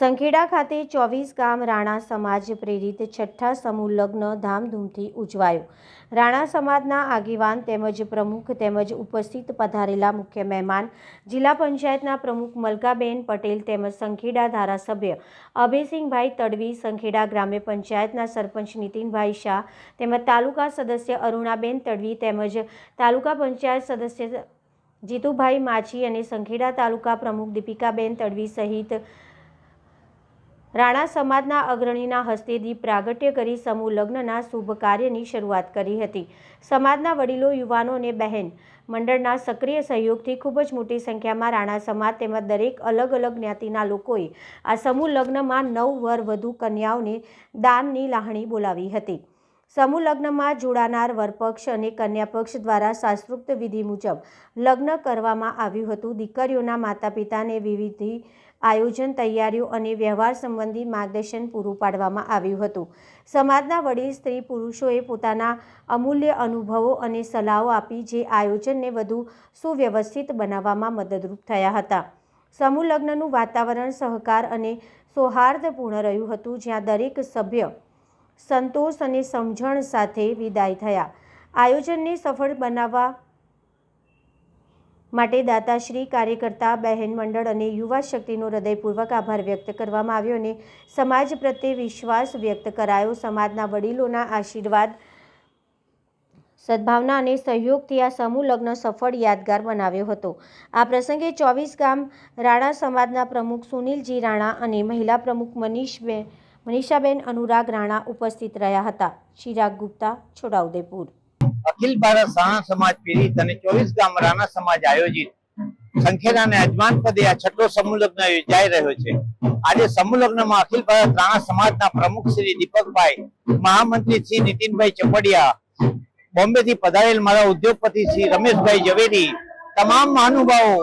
સંખેડા ખાતે ચોવીસ ગામ રાણા સમાજ પ્રેરિત છઠ્ઠા સમૂહ લગ્ન ધામધૂમથી ઉજવાયું. રાણા સમાજના આગેવાન તેમજ પ્રમુખ તેમજ ઉપસ્થિત પધારેલા મુખ્ય મહેમાન જિલ્લા પંચાયતના પ્રમુખ મલકાબેન પટેલ તેમજ સંખેડા ધારાસભ્ય અભયસિંહભાઈ તડવી, સંખેડા ગ્રામ્ય પંચાયતના સરપંચ નીતિનભાઈ શાહ તેમજ તાલુકા સદસ્ય અરુણાબેન તડવી તેમજ તાલુકા પંચાયત સદસ્ય જીતુભાઈ માછી અને સંખેડા તાલુકા પ્રમુખ દીપિકાબેન તડવી સહિત રાણા સમાજના અગ્રણીના હસ્તે દીપ પ્રાગટ્ય કરી સમૂહ લગ્નના શુભ કાર્યની શરૂઆત કરી હતી. સમાજના વડીલો, યુવાનો અને બહેન મંડળના સક્રિય સહયોગથી ખૂબ જ મોટી સંખ્યામાં રાણા સમાજ તેમજ દરેક અલગ અલગ જ્ઞાતિના લોકોએ આ સમૂહ લગ્નમાં નવ વર વધુ કન્યાઓને દાનની લાહણી બોલાવી હતી. સમૂહ લગ્નમાં જોડાનાર વરપક્ષ અને કન્યાપક્ષ દ્વારા શાસ્ત્રોક્ત વિધિ મુજબ લગ્ન કરવામાં આવ્યું હતું. દીકરીઓના માતા પિતાને વિવિધ આયોજન, તૈયારીઓ અને વ્યવહાર સંબંધી માર્ગદર્શન પૂરું પાડવામાં આવ્યું હતું. સમાજના વડીલ, સ્ત્રી, પુરુષોએ પોતાના અમૂલ્ય અનુભવો અને સલાહો આપી જે આયોજનને વધુ સુવ્યવસ્થિત બનાવવામાં મદદરૂપ થયા હતા. સમૂહ લગ્નનું વાતાવરણ સહકાર અને સૌહાર્દપૂર્ણ રહ્યું હતું, જ્યાં દરેક સભ્ય સંતોષ અને સમજણ સાથે વિદાય થયા. આયોજનને સફળ બનાવવા માટે દાતાશ્રી, કાર્યકર્તા, બહેન મંડળ અને યુવા શક્તિનો હૃદયપૂર્વક આભાર વ્યક્ત કરવામાં આવ્યો અને સમાજ પ્રત્યે વિશ્વાસ વ્યક્ત કરાયો. સમાજના વડીલોના આશીર્વાદ, સદભાવના અને સહયોગથી આ સમૂહ લગ્ન સફળ યાદગાર બનાવ્યો હતો. આ પ્રસંગે ચોવીસ ગામ રાણા સમાજના પ્રમુખ સુનિલજી રાણા અને મહિલા પ્રમુખ મનીષબેન મનીષાબેન અનુરાગ રાણા ઉપસ્થિત રહ્યા હતા. ચિરાગ ગુપ્તા, છોટાઉદેપુર. અખિલ ભારત સાણા સમાજ પીડિત અને ચોવીસ ગામ રાણા સમાજ આયોજિત. સંખેડા અને અજમાન પદે આ છઠ્ઠો સમૂહ લગ્ન યોજાઈ રહ્યો છે. આજે સમૂહ લગ્નમાં અખિલ ભારત રાણા સમાજના પ્રમુખ શ્રી દીપકભાઈ, મહામંત્રી શ્રી નીતિનભાઈ ચપડિયા બોમ્બે થી પધારેલ મારા ઉદ્યોગપતિ શ્રી રમેશભાઈ ઝવેરી, તમામ મહાનુભાવો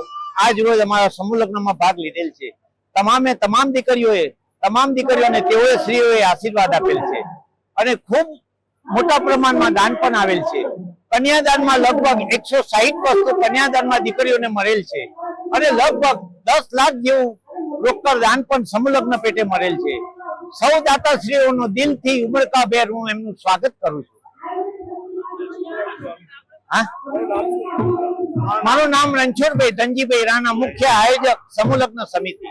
આજ રોજ અમારા સમૂહ લગ્નમાં ભાગ લીધેલ છે. તમામે તમામ દીકરીઓએ, તમામ દીકરીઓને તેઓએ શ્રીઓએ આશીર્વાદ આપેલ છે. અને ખૂબ મોટા પ્રમાણમાં દાન પણ આવેલ છે. કન્યાદાનમાં લગભગ એકસો સાહીઠ વસ્તુ કન્યાદાનમાં દીકરીઓને મળેલ છે. અને લગભગ દસ લાખ જેવું રોકડ દાન પણ સમૂહલગ્ન પેટે મળેલ છે. સૌ દાતાશ્રીઓનો દિલથી ઉમળકાભેર હું એમનું સ્વાગત કરું છું. મારું નામ રણછોડભાઈ ધનજીભાઈ રાણા, મુખ્ય આયોજક સમૂહલગ્ન સમિતિ.